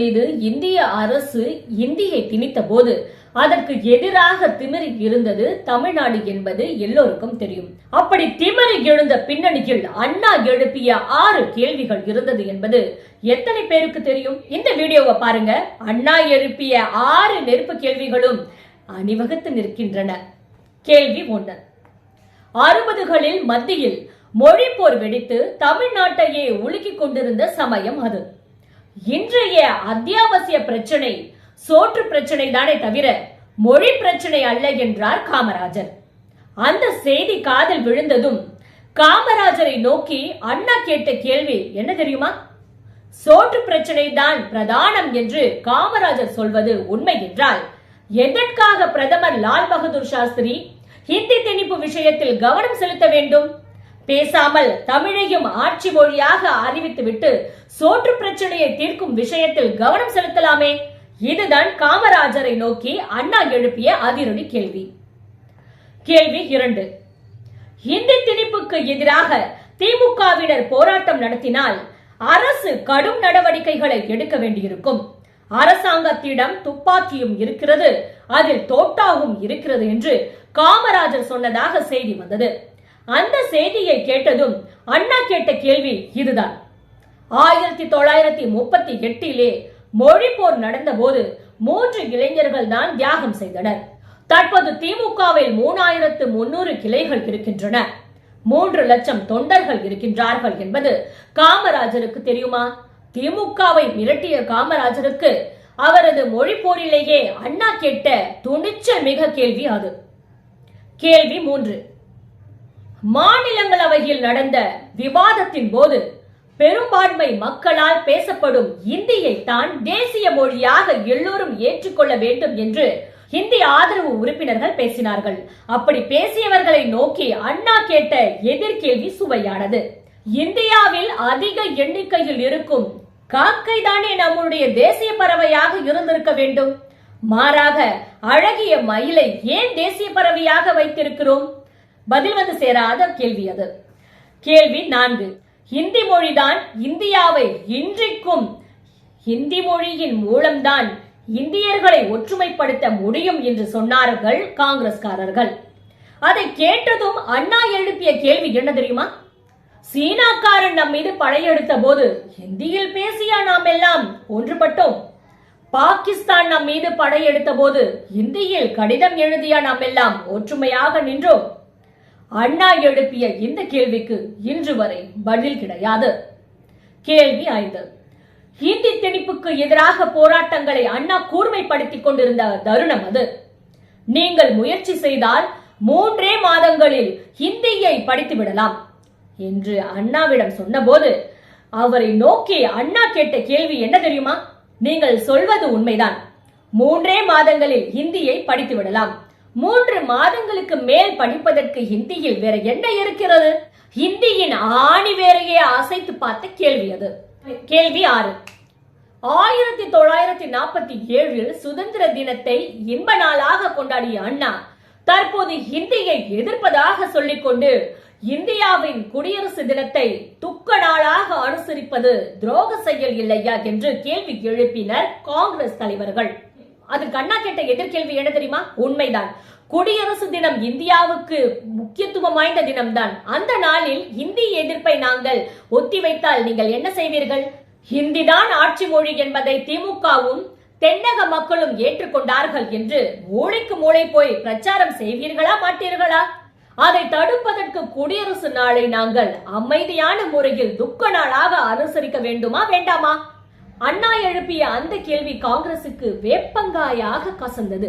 மீது இந்திய அரசு இந்தியை திணித்த போது அதற்கு எதிராக திமிரி இருந்தது தமிழ்நாடு என்பது எல்லோருக்கும் தெரியும். அப்படி திமிரி எழுந்த பின்னணியில் அண்ணா எழுப்பிய ஆறு கேள்விகள் இருந்தது என்பது எத்தனை பேருக்கு தெரியும்? இந்த வீடியோவை பாருங்க. அண்ணா எழுப்பிய ஆறு நெருப்பு கேள்விகளும் அணிவகுத்து நிற்கின்றன. கேள்வி ஒன்று. அறுபதுகளில் மத்தியில் மொழி போர் வெடித்து தமிழ்நாட்டையே உலுக்கிக் கொண்டிருந்த சமயம் அது. இன்றைய அத்தியாவசிய பிரச்சனை சோற்று பிரச்சனை தானே தவிர மொழி பிரச்சனை அல்ல என்றார் காமராஜர். அந்த செய்தி காதில் விழுந்ததும் காமராஜரை நோக்கி அண்ணா கேட்ட கேள்வி என்ன தெரியுமா? சோற்று பிரச்சனை தான் பிரதானம் என்று காமராஜர் சொல்வது உண்மை என்றால் எதற்காக பிரதமர் லால் பகதூர் சாஸ்திரி ஹிந்தி திணிப்பு விஷயத்தில் கவனம் செலுத்த வேண்டும்? பேசாமல் தமிழையும் ஆட்சி மொழியாக அறிவித்துவிட்டு சோற்று பிரச்சனையை தீர்க்கும் விஷயத்தில் கவனம் செலுத்தலாமே? இதுதான் காமராஜரை நோக்கி அண்ணா எழுப்பிய அதிரடி கேள்வி. கேள்வி இரண்டு. இந்தி திணிப்புக்கு எதிராக திமுகவினர் போராட்டம் நடத்தினால் அரசு கடும் நடவடிக்கைகளை எடுக்க வேண்டியிருக்கும். அரசாங்கத்திடம் துப்பாக்கியும் இருக்கிறது அதில் தோட்டாவும் இருக்கிறது என்று காமராஜர் சொன்னதாக செய்தி வந்தது. அந்த செய்தியை கேட்டதும் அண்ணா கேட்ட கேள்வி இதுதான். ஆயிரத்தி தொள்ளாயிரத்தி முப்பத்தி எட்டிலே மொழி போர் நடந்தபோது மூன்று இளைஞர்கள் தான் தியாகம் செய்தனர். தற்போது திமுகவில் மூணாயிரத்து முன்னூறு கிளைகள் இருக்கின்றன. மூன்று லட்சம் தொண்டர்கள் இருக்கின்றார்கள் என்பது காமராஜருக்கு தெரியுமா? திமுகவை மிரட்டிய காமராஜருக்கு அவரது மொழி போரிலேயே அண்ணா கேட்ட துணிச்சல் மிக கேள்வி அது. கேள்வி மூன்று. மாநிலங்களவையில் நடந்த விவாதத்தின் போது பெரும்பான்மை மக்களால் பேசப்படும் இந்தியை தான் தேசிய மொழியாக எல்லோரும் ஏற்றுக்கொள்ள வேண்டும் என்று ஹிந்தி ஆதரவு உறுப்பினர்கள் பேசினார்கள். அப்படி பேசியவர்களை நோக்கி அண்ணா கேட்ட எதிர்கேள்வி சுவையானது. இந்தியாவில் அதிக எண்ணிக்கையில் இருக்கும் காக்கை தானே நம்முடைய தேசிய பறவையாக இருந்திருக்க வேண்டும்? மாறாக அழகிய மயிலை ஏன் தேசிய பறவையாக வைத்திருக்கிறோம்? பதில் வந்து சேராத கேள்வி அது. கேள்வி நான்கு. ஹிந்தி மொழிதான் இந்தியாவை இன்றைக்கும். ஹிந்தி மொழியின் மூலம்தான் இந்தியர்களை ஒற்றுமைப்படுத்த முடியும் என்று சொன்னார்கள் காங்கிரஸ்காரர்கள். அதை கேட்டதும் அண்ணா எழுப்பிய கேள்வி என்ன தெரியுமா? சீனாக்காரன் நம் மீது படையெடுத்த போது ஹிந்தியில் பேசியா நாம் எல்லாம்? ஒன்றுபட்டோம். பாகிஸ்தான் நம் மீது படையெடுத்த போது இந்தியில் கடிதம் எழுதியா நாம் எல்லாம்? ஒற்றுமையாக நின்றோம். அண்ணா எழுப்பிய இந்த கேள்விக்கு இன்று வரை பதில் கிடையாது. கேள்வி ஐந்து. ஹிந்தி திணிப்புக்கு எதிராக போராட்டங்களை அண்ணா கூர்மைப்படுத்திக் கொண்டிருந்த தருணம் அது. நீங்கள் முயற்சி செய்தால் மூன்றே மாதங்களில் ஹிந்தியை படித்து விடலாம் என்று அண்ணாவிடம் சொன்னபோது அவரை நோக்கி அண்ணா கேட்ட கேள்வி என்ன தெரியுமா? நீங்கள் சொல்வது உண்மைதான். மூன்றே மாதங்களில் ஹிந்தியை படித்து விடலாம். மூன்று மாதங்களுக்கு மேல் படிப்பதற்கு ஹிந்தியில் வேற என்ன இருக்கிறது? ஹிந்தியின் ஆணி வேறையே அசைத்து பார்த்த கேள்வி அது. கேள்வி ஆறு. ஆயிரத்தி தொள்ளாயிரத்தி நாற்பத்தி ஏழில் சுதந்திர தினத்தை இன்ப நாளாக கொண்டாடிய அண்ணா தற்போது ஹிந்தியை எதிர்ப்பதாக சொல்லிக்கொண்டு இந்தியாவின் குடியரசு தினத்தை துக்க நாளாக அனுசரிப்பது துரோக செயல் இல்லையா என்று கேள்வி எழுப்பினர் காங்கிரஸ் தலைவர்கள். அதற்கு அண்ணா கேட்ட எதிர்கேள்வி என்ன தெரியுமா? உண்மைதான். குடியரசு தினம் இந்தியாவுக்கு முக்கியத்துவம் வாய்ந்த தினம்தான். அந்த நாளில் இந்தி எதிர்ப்பை நாங்கள் ஒத்திவைத்தால் நீங்கள் என்ன செய்வீர்கள்? ஹிந்தி தான் ஆட்சி மொழி என்பதை திமுகவும் தென்னக மக்களும் ஏற்றுக்கொண்டார்கள் என்று மூளைக்கு மூளை போய் பிரச்சாரம் செய்வீர்களா மாட்டீர்களா? அதை தடுப்பதற்கு குடியரசு நாளை நாங்கள் அமைதியான முறையில் துக்க நாளாக அனுசரிக்க வேண்டுமா வேண்டாமா? அண்ணா எழுப்பிய அந்த கேள்வி காங்கிரசுக்கு வேப்பங்காயாக கசந்தது.